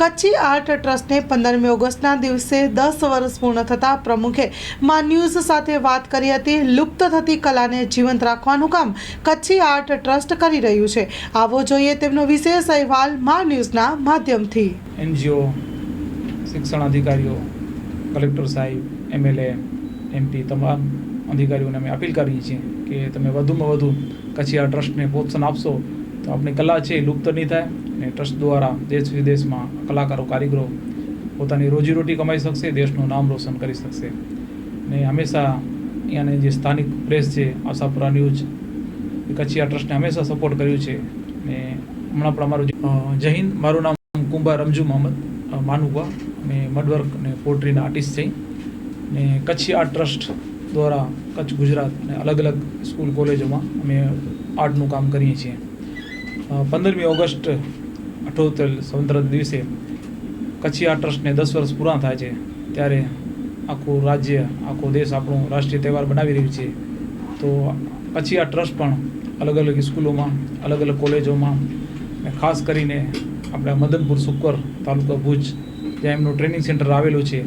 Kutchi art ટ્રસ્ટને પંદરમી ઓગસ્ટના દિવસે દસ વર્ષ પૂર્ણ થતાં પ્રમુખે મા ન્યૂઝ સાથે વાત કરી હતી. લુપ્ત થતી કલાને જીવંત રાખવાનું કામ કચ્છી આર્ટ ટ્રસ્ટ કરી રહ્યું છે. આવો જોઈએ તેમનો વિશેષ અહેવાલ મા ન્યૂઝના માધ્યમથી. એનજીઓ, શિક્ષણ અધિકારીઓ, કલેક્ટર સાહેબ, એમએલએ, એમપી તમામ અધિકારીઓને અમે અપીલ કરીએ છીએ કે તમે વધુમાં વધુ કચ્છી આ ટ્રસ્ટને પ્રોત્સાહન આપશો તો આપણી કલા છે લુપ્ત નહીં થાય. અને ટ્રસ્ટ દ્વારા દેશ વિદેશમાં કલાકારો કારીગરો પોતાની રોજીરોટી કમાઈ શકશે દેશનું નામ રોશન કરી શકશે. ને હંમેશા અહીંયાની જે સ્થાનિક પ્રેસ છે આશાપુરા ન્યૂઝ કચ્છી આ ટ્રસ્ટને હંમેશા સપોર્ટ કર્યું છે. ને હમણાં પણ અમારું જય હિન્દ મારું નામ કુંભા રમજુ મોહમ્મદ અ, માનુભા અને મડવર્ક અને પોટ્રીના આર્ટિસ્ટ છે. ને કચ્છી આર્ટ ટ્રસ્ટ દ્વારા કચ્છ ગુજરાત અને અલગ અલગ સ્કૂલ કોલેજોમાં અમે આર્ટનું કામ કરીએ છીએ. પંદરમી ઓગસ્ટ અઠોતેર સ્વતંત્ર દિવસે કચ્છી આ ટ્રસ્ટને દસ વર્ષ પૂરા થાય છે. ત્યારે આખું રાજ્ય, આખો દેશ આપણું રાષ્ટ્રીય તહેવાર બનાવી રહ્યું છે. તો કચ્છી આ ટ્રસ્ટ પણ અલગ અલગ સ્કૂલોમાં, અલગ અલગ કોલેજોમાં ખાસ કરીને આપણે મદનપુર સુકર તાલુકા ભુજ, જ્યાં એમનું ટ્રેનિંગ સેન્ટર આવેલું છે,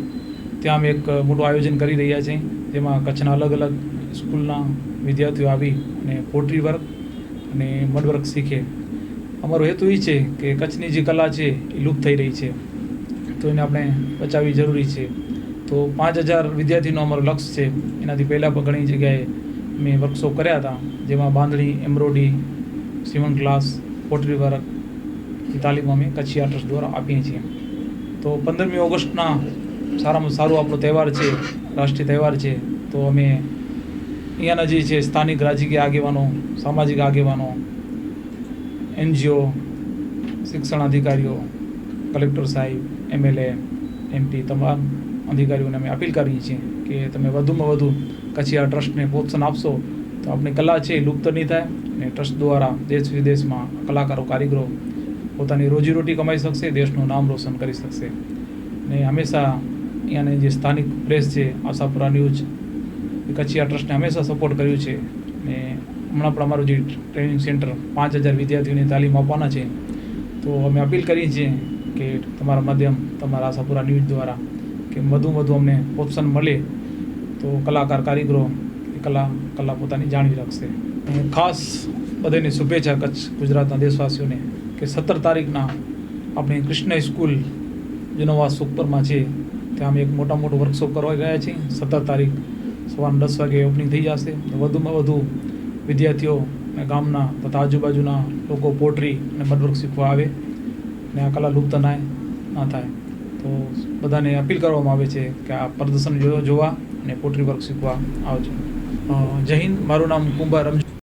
ત્યાં અમે એક મોટું આયોજન કરી રહ્યા છીએ, જેમાં કચ્છના અલગ અલગ સ્કૂલના વિદ્યાર્થીઓ આવી અને પોટ્રી વર્ક અને મડવર્ક શીખે. અમારો હેતુ એ છે કે કચ્છની જે કલા છે એ લુપ્ત થઈ રહી છે. તો એને આપણે બચાવવી જરૂરી છે. તો પાંચ હજાર વિદ્યાર્થીનું અમારું લક્ષ્ય છે. એનાથી પહેલાં પણ ઘણી જગ્યાએ મેં વર્કશોપ કર્યા હતા. જેમાં બાંધણી એમ્બ્રોડી સીવણ ક્લાસ પોટરી વર્ક એ તાલીમ અમે કચ્છી આર્ટિસ્ટ દ્વારા આપીએ છીએ. તો પંદરમી ઓગસ્ટના સારામાં સારો આપણો તહેવાર છે, રાષ્ટ્રીય તહેવાર છે. તો અમે અહીંયાના જે છે, સ્થાનિક રાજકીય આગેવાનો, સામાજિક આગેવાનો એનજીઓ, શિક્ષણ અધિકારીઓ, કલેક્ટર સાહેબ, એમએલએ એમપી તમામ અધિકારીઓને અમે અપીલ કરીએ છીએ કે તમે વધુમાં વધુ કચ્છી આ ટ્રસ્ટને પ્રોત્સાહન આપશો તો આપણી કલા છે એ લુપ્ત નહીં થાય અને ટ્રસ્ટ દ્વારા દેશ વિદેશમાં કલાકારો, કારીગરો પોતાની રોજીરોટી કમાઈ શકશે, દેશનું નામ રોશન કરી શકશે. ને હંમેશા અહીંયાની જે સ્થાનિક પ્રેસ છે, આશાપુરા ન્યૂઝ કચ્છી આ ટ્રસ્ટને હંમેશા સપોર્ટ કર્યું છે. ને હમણાં પણ અમારું જે ટ્રેનિંગ સેન્ટર પાંચ હજાર વિદ્યાર્થીઓની તાલીમ આપવાના છે, તો અમે અપીલ કરીએ છીએ કે તમારા માધ્યમ, તમારા આશાપુરા ન્યૂઝ દ્વારા કે વધુ વધુ અમને ઓપ્શન મળે, તો કલાકાર, કારીગરો એ કલા કલા પોતાની જાળવી રાખશે. અને ખાસ બધાને શુભેચ્છા કચ્છ ગુજરાતના દેશવાસીઓને કે સત્તર તારીખના આપણી કૃષ્ણ સ્કૂલ જુનવા સુખપરમાં છે, ત્યાં અમે એક મોટા મોટું વર્કશોપ કરવા ગયા છીએ. સત્તર તારીખ સવારના દસ વાગે ઓપનિંગ થઈ જશે. વધુમાં વધુ વિદ્યાર્થીઓ અને ગામના તથા આજુબાજુના લોકો પોટ્રી અને મડવર્ક શીખવા આવે ને આ કલા લુપ્ત ના ના થાય. તો બધાને અપીલ કરવામાં આવે છે કે આ પ્રદર્શન જોવા અને પોટ્રી વર્ક શીખવા આવજો. જય હિન્દ. મારું નામ કુંભા રમજુ